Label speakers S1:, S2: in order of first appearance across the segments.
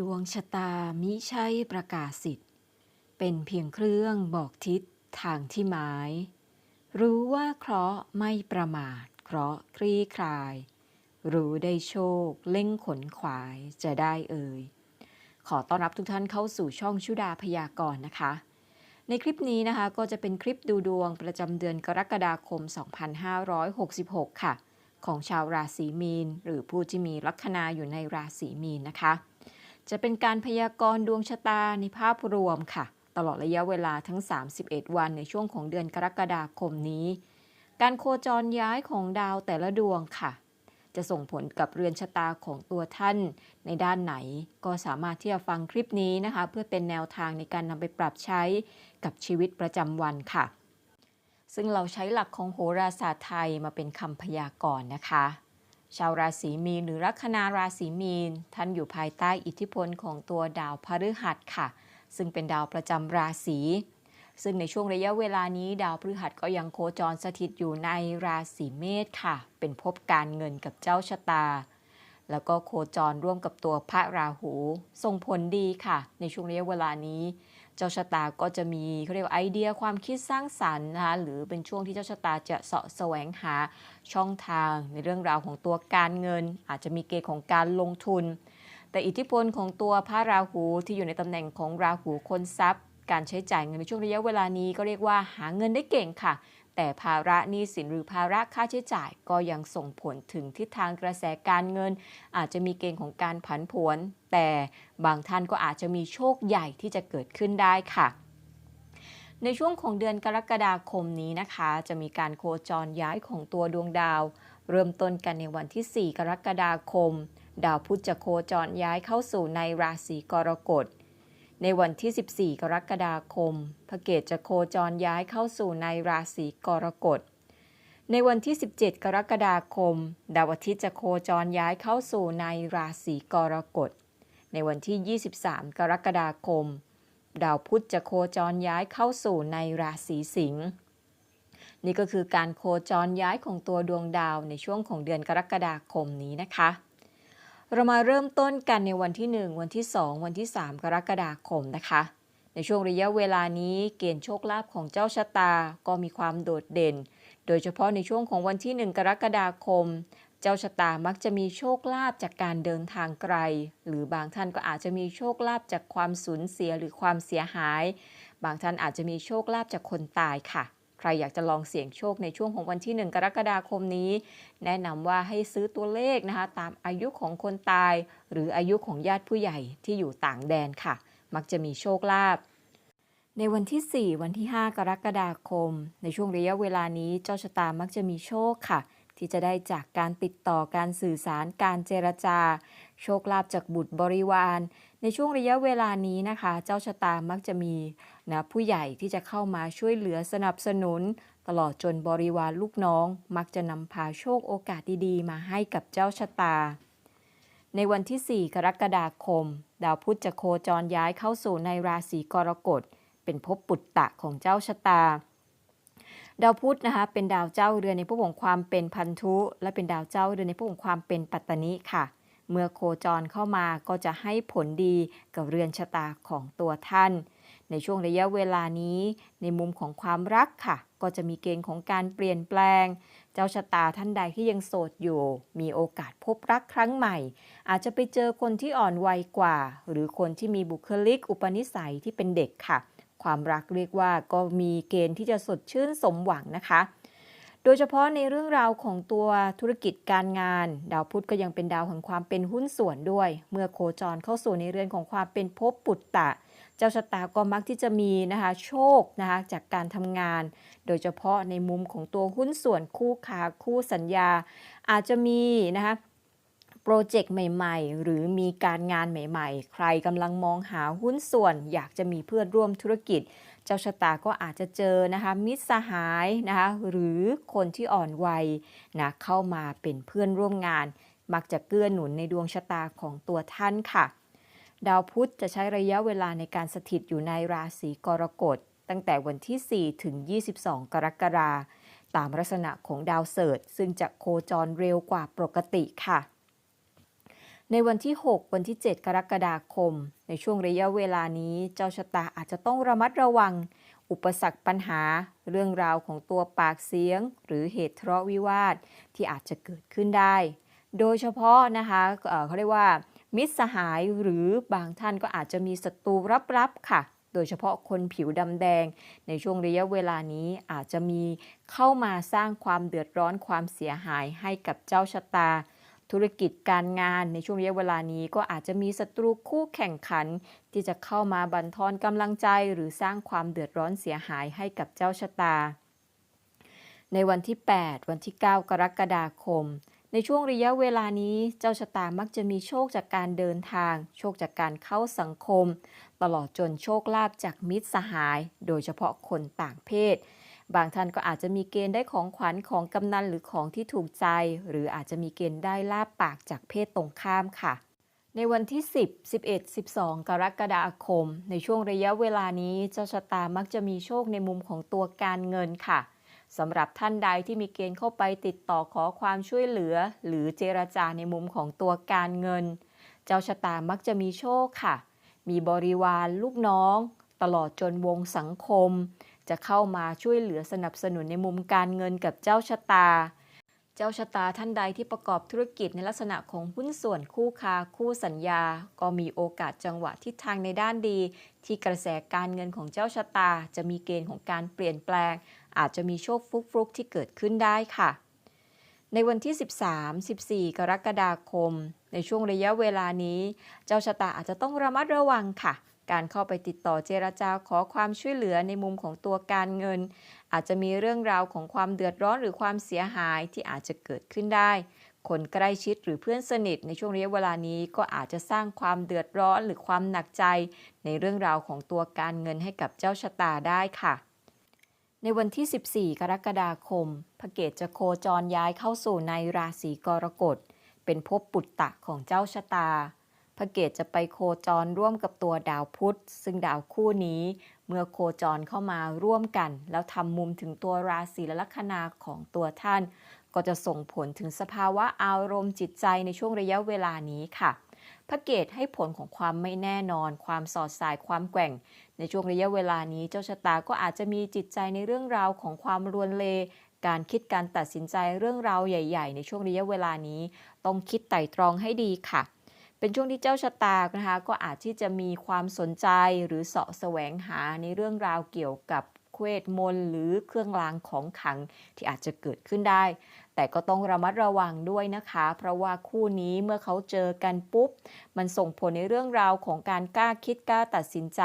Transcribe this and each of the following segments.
S1: ดวงชะตามิใช่ประกาศสิทธิ์เป็นเพียงเครื่องบอกทิศทางที่หมาย รู้ว่าเคราะห์ไม่ประมาทเคราะห์คลี่คลาย รู้ได้โชค เล่งขนขวายจะได้เอ่ย ขอต้อนรับทุกท่านเข้าสู่ช่องชุดาพยากรณ์นะคะ ในคลิปนี้นะคะก็จะเป็นคลิปดูดวงประจำเดือนกรกฎาคม 2566 ค่ะ ของชาวราศีมีน หรือผู้ที่มีลัคนาอยู่ในราศีมีนนะคะ จะเป็นการพยากรณ์ดวงชะตาในภาพรวมค่ะ ตลอดระยะเวลาทั้ง 31 วันในช่วงของเดือนกรกฎาคมนี้ การโคจรย้ายของดาวแต่ละดวงค่ะ จะส่งผลกับเรือนชะตาของตัวท่านในด้านไหน ก็สามารถที่จะฟังคลิปนี้นะคะ เพื่อเป็นแนวทางในการนำไปปรับใช้กับชีวิตประจำวันค่ะ ซึ่งเราใช้หลักของโหราศาสตร์ไทยมาเป็นคำพยากรณ์นะคะ ชาวราศีมีนหรือลัคนาราศีมีน ท่านอยู่ภายใต้อิทธิพลของตัวดาวพฤหัสค่ะ ซึ่งเป็นดาวประจำราศีซึ่งในช่วงระยะเวลานี้ดาวพฤหัสก็ยังโคจรสถิตอยู่ในราศีเมษค่ะ เป็นภพการเงินกับเจ้าชะตา แล้วก็โคจรร่วมกับตัวพระราหูส่งผลดีค่ะ ในช่วงระยะเวลานี้ เจ้าชะตาก็จะมีเขาเรียกว่าไอเดียความคิดสร้างสรรค์นะคะหรือเป็นช่วงที่เจ้าชะตาจะเสาะแสวงหาช่องทางในเรื่องราวของตัวการเงิน อาจจะมีเกณฑ์ของการลงทุน แต่อิทธิพลของตัวพระราหูที่อยู่ในตำแหน่งของราหูคนทรัพย์ การใช้จ่ายเงินในช่วงระยะเวลานี้ก็เรียกว่าหาเงินได้เก่งค่ะ แต่ภาระหนี้สินหรือภาระค่าใช้จ่ายก็ยังส่งผลถึงทิศทางกระแสการเงิน อาจจะมีเกณฑ์ของการผันผวน แต่บางท่านก็อาจจะมีโชคใหญ่ที่จะเกิดขึ้นได้ค่ะในช่วงของเดือนกรกฎาคมนี้นะคะ จะมีการโคจรย้ายของตัวดวงดาว เริ่มต้นกันในวันที่ 4 กรกฎาคม ดาวพุธจะโคจรย้ายเข้าสู่ในราศีกรกฎ ในวันที่ 14 กรกฎาคม พระเกตจะโคจรย้ายเข้าสู่ในราศีกรกฎ ในวันที่ 17 กรกฎาคม ดาวอาทิตย์จะโคจรย้ายเข้าสู่ในราศีกรกฎ ในวันที่ 23 กรกฎาคม ดาวพุธจะโคจรย้ายเข้าสู่ในราศีสิงห์ นี่ก็คือการโคจรย้ายของตัวดวงดาวในช่วงของเดือนกรกฎาคมนี้นะคะ เรามาเริ่มต้นกันในวันที่ 1 วันที่ 2 วันที่ 3 กรกฎาคมนะคะ ในช่วงระยะเวลานี้เกณฑ์โชคลาภของเจ้าชะตาก็มีความโดดเด่น โดยเฉพาะในช่วงของวันที่ 1 กรกฎาคม เจ้าชะตามักจะมีโชคลาภจากการเดินทางไกล หรือบางท่านก็อาจจะมีโชคลาภจากความสูญเสียหรือความเสียหาย บางท่านอาจจะมีโชคลาภจากคนตายค่ะ ใครอยากจะลองเสี่ยงโชคในช่วงของวันที่ 1 กรกฎาคมนี้ แนะนำว่าให้ซื้อตัวเลขนะคะ ตามอายุของคนตาย หรืออายุของญาติผู้ใหญ่ที่อยู่ต่างแดนค่ะ มักจะมีโชคลาภในวันที่ 4 วันที่ 5 กรกฎาคม ในช่วงระยะเวลานี้เจ้าชะตามักจะมีโชคค่ะ ที่จะได้จากการติดต่อการสื่อสารการเจรจา โชคลาภจากบุตรบริวาร ในช่วงระยะเวลานี้นะคะ เจ้าชะตามักจะมีนะผู้ใหญ่ที่จะเข้ามาช่วยเหลือสนับสนุน ตลอดจนบริวารลูกน้อง มักจะนำพาโชคโอกาสดีๆ มาให้กับเจ้าชะตา ในวันที่ 4 กรกฎาคม ดาวพุธจะโคจรย้ายเข้าสู่ในราศีกรกฎ เป็นภพปุตตะของเจ้าชะตาดาวพุธนะคะเป็นดาวเจ้าเรือนในภพของความเป็นพันธุ และเป็นดาวเจ้าเรือนในภพของความเป็นปัตตนิค่ะ เมื่อโคจรเข้ามาก็จะให้ผลดีกับเรือนชะตาของตัวท่าน ในช่วงระยะเวลานี้ ในมุมของความรักค่ะ ก็จะมีเกณฑ์ของการเปลี่ยนแปลง เจ้าชะตาท่านใดที่ยังโสดอยู่ มีโอกาสพบรักครั้งใหม่ อาจจะไปเจอคนที่อ่อนวัยกว่า หรือคนที่มีบุคลิกอุปนิสัยที่เป็นเด็กค่ะ ความรักเรียกว่าก็มีเกณฑ์ที่จะสดชื่นสมหวังนะคะ โดยเฉพาะในเรื่องราวของตัวธุรกิจการงาน ดาวพุธก็ยังเป็นดาวแห่งความเป็นหุ้นส่วนด้วย เมื่อโคจรเข้าสู่ในเรือนของความเป็นภพปุตตะ เจ้าชะตาก็มักที่จะมีนะคะโชคนะคะจากการทำงาน โดยเฉพาะในมุมของตัวหุ้นส่วนคู่ค้าคู่สัญญา อาจจะมีนะคะโปรเจกต์ใหม่ๆ หรือมีการงานใหม่ ๆ ใครกำลังมองหาหุ้นส่วน อยากจะมีเพื่อนร่วมธุรกิจ เจ้าชะตาก็อาจจะเจอนะคะมิตรสหายนะคะหรือคนที่อ่อนวัยนะเข้ามาเป็นเพื่อนร่วมงาน มักจะเกื้อหนุนในดวงชะตาของตัวท่านค่ะ ดาวพุธจะใช้ระยะเวลาในการสถิตอยู่ในราศีกรกฎ ตั้งแต่วันที่ 4 ถึง 22 กรกฎาคมตามลักษณะของดาวเสิร์ชซึ่งจะโคจรเร็วกว่าปกติค่ะ ในวันที่ 6 วันที่ 7 กรกฎาคม ในช่วงระยะเวลานี้ เจ้าชะตาอาจจะต้องระมัดระวัง อุปสรรคปัญหา เรื่องราวของตัวปากเสียง หรือเหตุทะเลาะวิวาทที่อาจจะเกิดขึ้นได้ โดยเฉพาะนะคะเเขาเรียกว่า มิตรสหายหรือบางท่านก็อาจจะมีศัตรูลับๆค่ะ โดยเฉพาะคนผิวดำแดง ในช่วงระยะเวลานี้อาจจะมีเข้ามาสร้างความเดือดร้อนความเสียหายให้กับเจ้าชะตา ธุรกิจการงานในช่วงระยะเวลานี้ก็อาจจะมีศัตรูคู่แข่งขัน ที่จะเข้ามาบั่นทอนกำลังใจ หรือสร้างความเดือดร้อนเสียหายให้กับเจ้าชะตา ในวันที่ 8 วันที่ 9 กรกฎาคม ในช่วงระยะเวลานี้ เจ้าชะตามักจะมีโชคจากการเดินทาง โชคจากการเข้าสังคม ตลอดจนโชคลาภจากมิตรสหาย โดยเฉพาะคนต่างเพศ บางท่านก็อาจจะมีเกณฑ์ได้ของขวัญของกำนันหรือของที่ถูกใจ หรืออาจจะมีเกณฑ์ได้ลาบปากจากเพศตรงข้ามค่ะ ในวันที่ 10 11 12 กรกฎาคม ในช่วงระยะเวลานี้เจ้าชะตามักจะมีโชคในมุมของตัวการเงินค่ะสำหรับท่านใดที่มีเกณฑ์เข้าไปติดต่อขอความช่วยเหลือ หรือเจรจาในมุมของตัวการเงิน เจ้าชะตามักจะมีโชคค่ะ มีบริวารลูกน้อง ตลอดจนวงสังคม จะเข้ามาช่วยเหลือสนับสนุนในมุมการเงินกับเจ้าชะตา เจ้าชะตาท่านใดที่ประกอบธุรกิจในลักษณะของหุ้นส่วนคู่ค้าคู่สัญญา ก็มีโอกาสจังหวะทิศทางในด้านดี ที่กระแสการเงินของเจ้าชะตา จะมีเกณฑ์ของการเปลี่ยนแปลง อาจจะมีโชคฟลุกๆที่เกิดขึ้นได้ค่ะในวันที่ 13 14 กรกฎาคม ในช่วงระยะเวลานี้ เจ้าชะตาอาจจะต้องระมัดระวังค่ะ การเข้าไปติดต่อเจรจาขอความช่วยเหลือในมุมของตัวการเงิน อาจจะมีเรื่องราวของความเดือดร้อนหรือความเสียหายที่อาจจะเกิดขึ้นได้ คนใกล้ชิดหรือเพื่อนสนิทในช่วงระยะเวลานี้ก็อาจจะสร้างความเดือดร้อนหรือความหนักใจ ในเรื่องราวของตัวการเงินให้กับเจ้าชะตาได้ค่ะในวันที่ 14 กรกฎาคม พระเกตจะโคจรย้ายเข้าสู่ในราศีกรกฎ เป็นภพปุตตะของเจ้าชะตา พระเกตจะไปโคจรร่วมกับตัวดาวพุธ ซึ่งดาวคู่นี้ เมื่อโคจรเข้ามาร่วมกัน แล้วทำมุมถึงตัวราศีและลัคนาของตัวท่าน ก็จะส่งผลถึงสภาวะอารมณ์จิตใจในช่วงระยะเวลานี้ค่ะพระเกตให้ผลของความไม่แน่นอน ความสอดสายความแกว่ง ในช่วงระยะเวลานี้เจ้าชะตาก็อาจจะมีจิตใจในเรื่องราวของความรวนเล การคิดการตัดสินใจเรื่องราวใหญ่ ๆ ในช่วงระยะเวลานี้ ต้องคิดไตร่ตรองให้ดีค่ะ เป็นช่วงที่เจ้าชะตานะคะก็อาจที่จะมีความสนใจหรือเสาะแสวงหาในเรื่องราวเกี่ยวกับเวทมนต์หรือเครื่องรางของขลังที่อาจจะเกิดขึ้นได้ แต่ก็ต้องระมัดระวังด้วยนะคะ เพราะว่าคู่นี้เมื่อเขาเจอกันปุ๊บ มันส่งผลในเรื่องราวของการกล้าคิดกล้าตัดสินใจ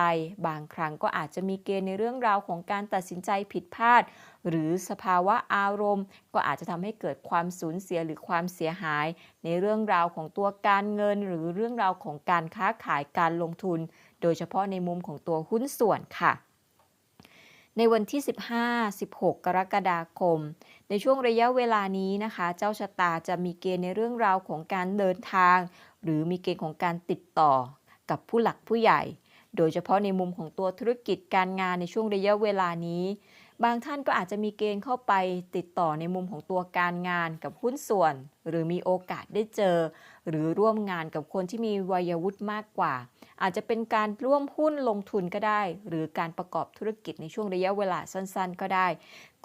S1: บางครั้งก็อาจจะมีเกณฑ์ในเรื่องราวของการตัดสินใจผิดพลาด หรือสภาวะอารมณ์ ก็อาจจะทำให้เกิดความสูญเสียหรือความเสียหาย ในเรื่องราวของตัวการเงิน หรือเรื่องราวของการค้าขายการลงทุน โดยเฉพาะในมุมของตัวหุ้นส่วนค่ะ ในวันที่ 15-16 กรกฎาคม ในช่วงระยะเวลานี้นะคะ เจ้าชะตาจะมีเกณฑ์ในเรื่องราวของการเดินทาง หรือมีเกณฑ์ของการติดต่อกับผู้หลักผู้ใหญ่ โดยเฉพาะในมุมของตัวธุรกิจการงานในช่วงระยะเวลานี้ บางท่านก็อาจจะมีเกณฑ์เข้าไปติดต่อในมุมของตัวการงานกับหุ้นส่วน หรือมีโอกาสได้เจอ หรือร่วมงานกับคนที่มีวัยวุฒิมากกว่า อาจจะเป็นการร่วมหุ้นลงทุนก็ได้ หรือการประกอบธุรกิจในช่วงระยะเวลาสั้นๆ ก็ได้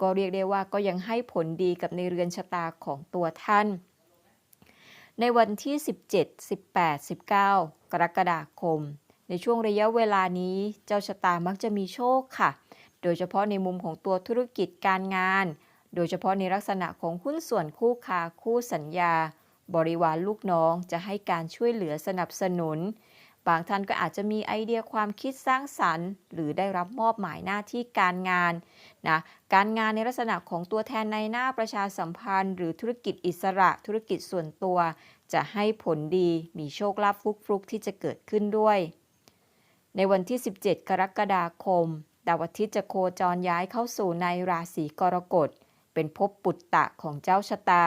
S1: ก็เรียกได้ว่าก็ยังให้ผลดีกับในเรือนชะตาของตัวท่าน ในวันที่ 17 18 19 กรกฎาคม ในช่วงระยะเวลานี้เจ้าชะตามักจะมีโชคค่ะ โดยเฉพาะในมุมของตัวธุรกิจการงาน โดยเฉพาะในลักษณะของหุ้นส่วนคู่ค้าคู่สัญญา บริวารลูกน้องจะให้การช่วยเหลือสนับสนุน บางท่านก็อาจจะมีไอเดียความคิดสร้างสรรค์ หรือได้รับมอบหมายหน้าที่การงานนะการงานในลักษณะของตัวแทนในหน้าประชาสัมพันธ์ หรือธุรกิจอิสระธุรกิจส่วนตัว จะให้ผลดีมีโชคลาภฟลุกๆที่จะเกิดขึ้นด้วย ในวันที่ 17 กรกฎาคม ดาวอาทิตย์จะโคจรย้ายเข้าสู่ในราศีกรกฎ เป็นภพปุตตะของเจ้าชะตา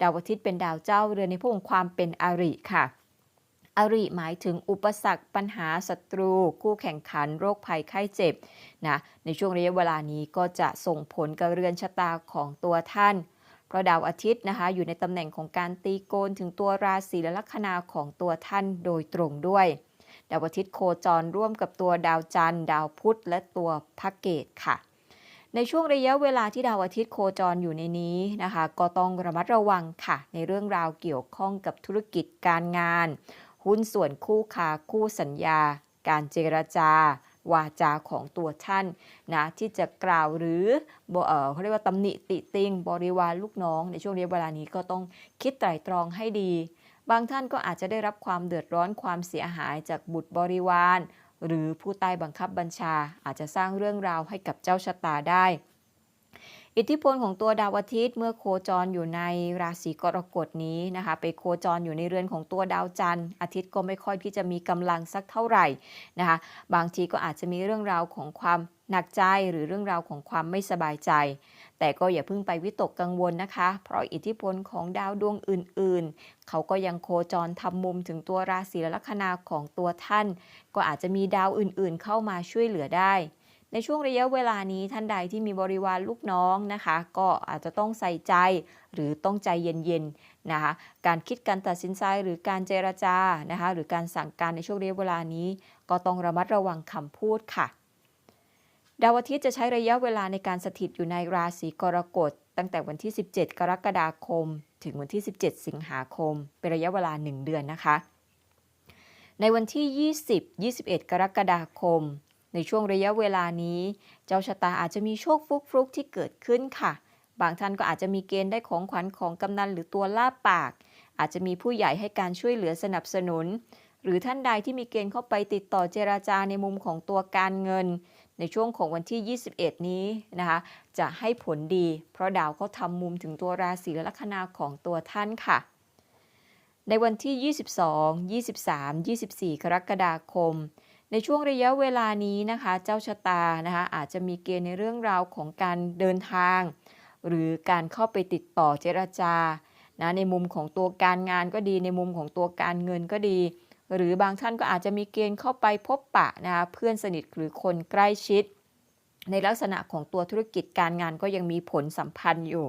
S1: ดาวอาทิตย์เป็นดาวเจ้าเรือนในพวกของความเป็นอริค่ะ อริหมายถึงอุปสรรคปัญหาศัตรู คู่แข่งขันโรคภัยไข้เจ็บนะ ในช่วงระยะเวลานี้ก็จะส่งผลกับเรือนชะตาของตัวท่าน เพราะดาวอาทิตย์นะคะอยู่ในตำแหน่งของการตีโกนถึงตัวราศีและลัคนาของตัวท่านโดยตรงด้วย ดาวอาทิตย์โคจรร่วมกับตัวดาวจันทร์ ดาวพุธและตัวพระเกตค่ะ ในช่วงระยะเวลาที่ดาวอาทิตย์โคจรอยู่ในนี้นะคะ ก็ต้องระมัดระวังค่ะ ในเรื่องราวเกี่ยวข้องกับธุรกิจการงาน หุ้นส่วนคู่ค้าคู่สัญญา การเจรจา วาจาของตัวท่านนะที่จะกล่าวหรือเออเขาเรียกว่าตำหนิติติงบริวารลูกน้อง ในช่วงระยะเวลานี้ก็ต้องคิดไตร่ตรองให้ดี บางท่านก็อาจจะได้รับความเดือดร้อนความเสียหายจากบุตรบริวาร หรือผู้ใต้บังคับบัญชาอาจจะสร้างเรื่องราวให้กับเจ้าชะตาได้ อิทธิพลของตัวดาวอาทิตย์เมื่อโคจรอยู่ในราศีกรกฎนี้นะคะ ไปโคจรอยู่ในเรือนของตัวดาวจันทร์ อาทิตย์ก็ไม่ค่อยที่จะมีกำลังสักเท่าไหร่นะคะ บางทีก็อาจจะมีเรื่องราวของความหนักใจหรือเรื่องราวของความไม่สบายใจ แต่ก็อย่าเพิ่งไปวิตกกังวลนะคะ เพราะอิทธิพลของดาวดวงอื่นๆ เขาก็ยังโคจรทำมุมถึงตัวราศีและลัคนาของตัวท่าน ก็อาจจะมีดาวอื่นๆ เข้ามาช่วยเหลือได้ ในช่วงระยะเวลานี้ท่านใดที่มีบริวารลูกน้องนะคะ ก็อาจจะต้องใส่ใจหรือต้องใจเย็นๆนะคะการคิดการตัดสินใจหรือการเจรจานะคะหรือการสั่งการในช่วงระยะเวลานี้ ก็ต้องระมัดระวังคำพูดค่ะดาวอาทิตย์จะใช้ระยะเวลาในการสถิตอยู่ในราศีกรกฎตั้งแต่วันที่ 17 กรกฎาคม ถึงวันที่ 17 สิงหาคม เป็นระยะเวลา 1 เดือนนะคะ ในวันที่ 20 21 กรกฎาคม ในช่วงระยะเวลานี้ เจ้าชะตาอาจจะมีโชคฟุกฟุกที่เกิดขึ้นค่ะ บางท่านก็อาจจะมีเกณฑ์ได้ของขวัญของกำนันหรือตัวล่าปาก อาจจะมีผู้ใหญ่ให้การช่วยเหลือสนับสนุน หรือท่านใดที่มีเกณฑ์เข้าไปติดต่อเจราจาในมุมของตัวการเงิน ในช่วงของวันที่ 21 นี้นะคะ จะให้ผลดี เพราะดาวเขาทำมุมถึงตัวราศีและลัคนาของตัวท่านค่ะในวันที่ 22 23 24 กรกฎาคม ในช่วงระยะเวลานี้นะคะ เจ้าชะตานะคะอาจจะมีเกณฑ์ในเรื่องราวของการเดินทาง หรือการเข้าไปติดต่อเจรจานะในมุมของตัวการงานก็ดี ในมุมของตัวการเงินก็ดี หรือบางท่านก็อาจจะมีเกณฑ์เข้าไปพบปะนะคะเพื่อนสนิทหรือคนใกล้ชิด ในลักษณะของตัวธุรกิจการงานก็ยังมีผลสัมพันธ์อยู่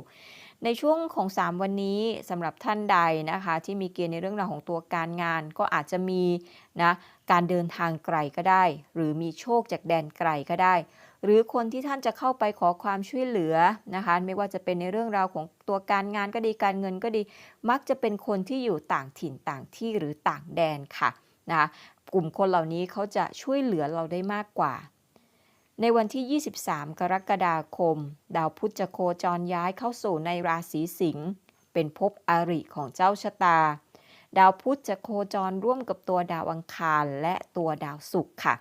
S1: ในช่วงของ 3 วันนี้สำหรับท่านใดนะคะ ที่มีเกณฑ์ในเรื่องราวของตัวการงาน ก็อาจจะมีนะการเดินทางไกลก็ได้ หรือมีโชคจากแดนไกลก็ได้ หรือคนที่ท่านจะเข้าไปขอความช่วยเหลือนะคะ ไม่ว่าจะเป็นในเรื่องราวของตัวการงานก็ดีการเงินก็ดี มักจะเป็นคนที่อยู่ต่างถิ่นต่างที่หรือต่างแดนค่ะนะคะกลุ่มคนเหล่านี้เขาจะช่วยเหลือเราได้มากกว่า ในวันที่ 23 กรกฎาคม ดาวพุธจะโคจรย้ายเข้าสู่ในราศีสิงห์เป็นภพอริของเจ้าชะตา ดาวพุธจะโคจรร่วมกับตัวดาวอังคารและตัวดาวศุกร์ค่ะ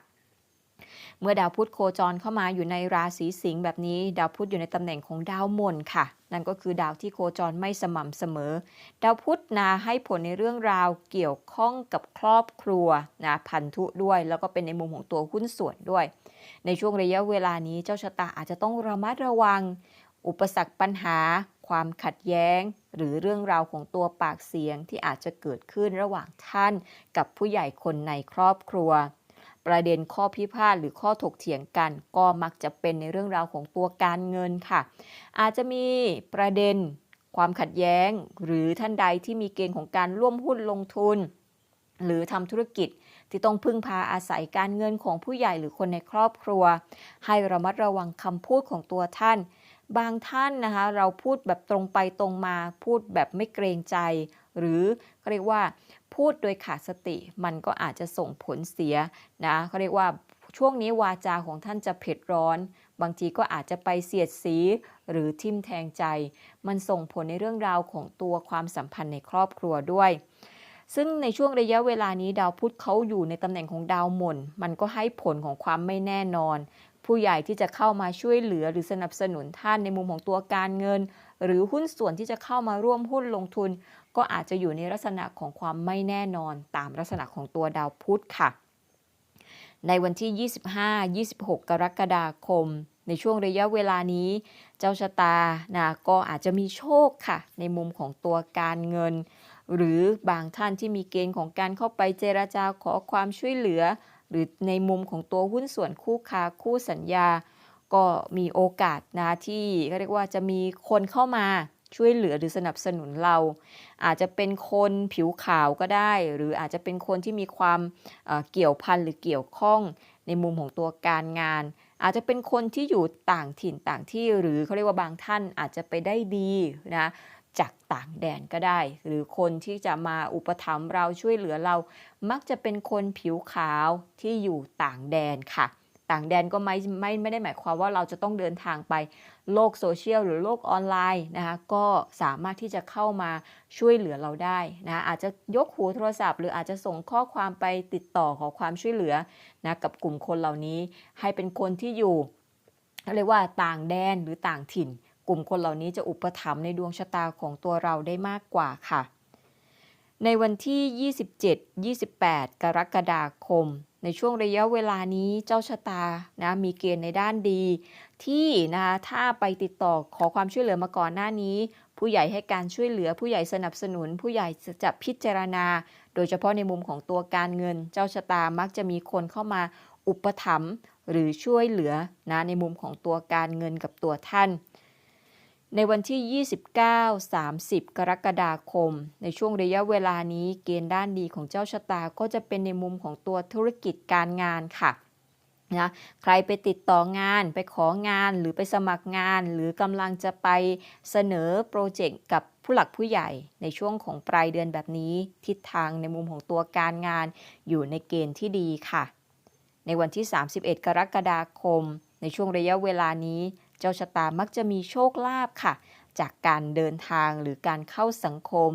S1: เมื่อดาวพุธโคจรเข้ามาอยู่ในราศีสิงห์แบบนี้ ดาวพุธอยู่ในตำแหน่งของดาวมนค่ะ นั่นก็คือดาวที่โคจรไม่สม่ำเสมอ ดาวพุธนาให้ผลในเรื่องราวเกี่ยวข้องกับครอบครัวนะพันธุด้วย แล้วก็เป็นในมุมของตัวหุ้นส่วนด้วย ในช่วงระยะเวลานี้เจ้าชะตาอาจจะต้องระมัดระวัง อุปสรรคปัญหา ความขัดแย้ง หรือเรื่องราวของตัวปากเสียงที่อาจจะเกิดขึ้นระหว่างท่าน กับผู้ใหญ่คนในครอบครัว ประเด็นข้อพิพาทหรือข้อถกเถียงกัน ก็มักจะเป็นในเรื่องราวของตัวการเงินค่ะ อาจจะมีประเด็นความขัดแย้ง หรือท่านใดที่มีเกณฑ์ของการร่วมหุ้นลงทุน หรือทำธุรกิจที่ต้องพึ่งพาอาศัยการเงินของผู้ใหญ่หรือคนในครอบครัว ให้ระมัดระวังคำพูดของตัวท่าน บางท่านนะคะ เราพูดแบบตรงไปตรงมาพูดแบบไม่เกรงใจ หรือเขาเรียกว่า พูดโดยขาดสติ มันก็อาจจะส่งผลเสียนะเขาเรียกว่าช่วงนี้วาจาของท่านจะเผ็ดร้อน บางทีก็อาจจะไปเสียดสีหรือทิมแทงใจ มันส่งผลในเรื่องราวของตัวความสัมพันธ์ในครอบครัวด้วยซึ่งในช่วงระยะเวลานี้ดาวพุธเขาอยู่ในตำแหน่งของดาวหม่นมันก็ให้ผลของความไม่แน่นอน ผู้ใหญ่ที่จะเข้ามาช่วยเหลือหรือสนับสนุนท่านในมุมของตัวการเงิน หรือหุ้นส่วนที่จะเข้ามาร่วมหุ้นลงทุน ก็อาจจะอยู่ในลักษณะของความไม่แน่นอนตามลักษณะของตัวดาวพุธค่ะ ในวันที่ 25-26 กรกฎาคม ในช่วงระยะเวลานี้ เจ้าชะตานะก็อาจจะมีโชคค่ะ ในมุมของตัวการเงิน หรือบางท่านที่มีเกณฑ์ของการเข้าไปเจราจาขอความช่วยเหลือ หรือในมุมของตัวหุ้นส่วนคู่ค้าคู่สัญญา ก็มีโอกาสนะที่เขาเรียกว่าจะมีคนเข้ามา ช่วยเหลือหรือสนับสนุนเรา อาจจะเป็นคนผิวขาวก็ได้ หรืออาจจะเป็นคนที่มีความเอ่อเกี่ยวพันหรือเกี่ยวข้องในมุมของตัวการงาน อาจจะเป็นคนที่อยู่ต่างถิ่นต่างที่หรือเขาเรียกว่าบางท่านอาจจะไปได้ดีนะจากต่างแดนก็ได้ หรือคนที่จะมาอุปถัมภ์เราช่วยเหลือเรา มักจะเป็นคนผิวขาวที่อยู่ต่างแดนค่ะ ต่างแดนก็ไม่ไม่ไม่ได้หมายความว่าเราจะต้องเดินทางไปโลกโซเชียลหรือโลกออนไลน์นะคะก็สามารถที่จะเข้ามาช่วยเหลือเราได้นะอาจจะยกหูโทรศัพท์ หรืออาจจะส่งข้อความไปติดต่อขอความช่วยเหลือนะกับกลุ่มคนเหล่านี้ ให้เป็นคนที่อยู่เรียกว่าต่างแดนหรือต่างถิ่น กลุ่มคนเหล่านี้จะอุปถัมภ์ในดวงชะตาของตัวเราได้มากกว่าค่ะ ในวันที่ 27-28 กรกฎาคม ในช่วงระยะเวลานี้เจ้าชะตานะมีเกณฑ์ในด้านดี ที่นะคะถ้าไปติดต่อขอความช่วยเหลือมาก่อนหน้านี้ ผู้ใหญ่ให้การช่วยเหลือผู้ใหญ่สนับสนุน ผู้ใหญ่จะพิจารณา โดยเฉพาะในมุมของตัวการเงิน เจ้าชะตามักจะมีคนเข้ามาอุปถัมภ์หรือช่วยเหลือนะในมุมของตัวการเงินกับตัวท่าน ในวันที่ 29-30 กรกฎาคม ในช่วงระยะเวลานี้เกณฑ์ด้านดีของเจ้าชะตาก็จะเป็นในมุมของตัวธุรกิจการงานค่ะนะใครไปติดต่องานไปของานหรือไปสมัครงาน หรือกำลังจะไปเสนอโปรเจกต์กับผู้หลักผู้ใหญ่ในช่วงของปลายเดือนแบบนี้ ทิศทางในมุมของตัวการงานอยู่ในเกณฑ์ที่ดีค่ะ ในวันที่ 31 กรกฎาคม ในช่วงระยะเวลานี้ เจ้าชะตามักจะมีโชคลาภค่ะ จากการเดินทางหรือการเข้าสังคม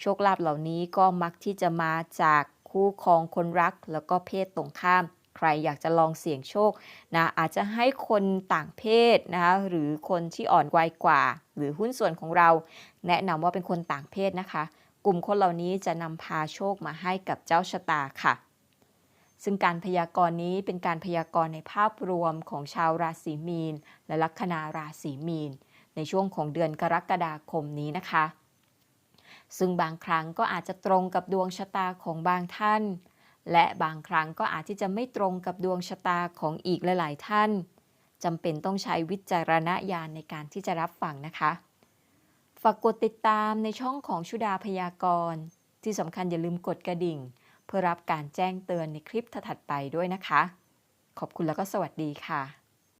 S1: โชคลาภเหล่านี้ก็มักที่จะมาจากคู่ครองคนรัก แล้วก็เพศตรงข้าม ใครอยากจะลองเสี่ยงโชคนะอาจจะให้คนต่างเพศนะคะหรือคนที่อ่อนวัยกว่า หรือหุ้นส่วนของเรา แนะนำว่าเป็นคนต่างเพศนะคะ กลุ่มคนเหล่านี้จะนำพาโชคมาให้กับเจ้าชะตาค่ะ ซึ่งการพยากรณ์นี้เป็นการพยากรณ์ในภาพรวมของชาวราศีมีน และลัคนาราศีมีน ในช่วงของเดือนกรกฎาคมนี้นะคะ ซึ่งบางครั้งก็อาจจะตรงกับดวงชะตาของบางท่าน และบางครั้งก็อาจที่จะไม่ตรงกับดวงชะตาของอีกหลาย ๆ ท่านจำเป็นต้องใช้วิจารณญาณในการที่จะรับฟังนะคะ ฝากกดติดตามในช่องของชุดาพยากรณ์ ที่สำคัญอย่าลืมกดกระดิ่ง เพื่อรับการแจ้งเตือนในคลิปถัดไปด้วยนะคะ ขอบคุณแล้วก็สวัสดีค่ะ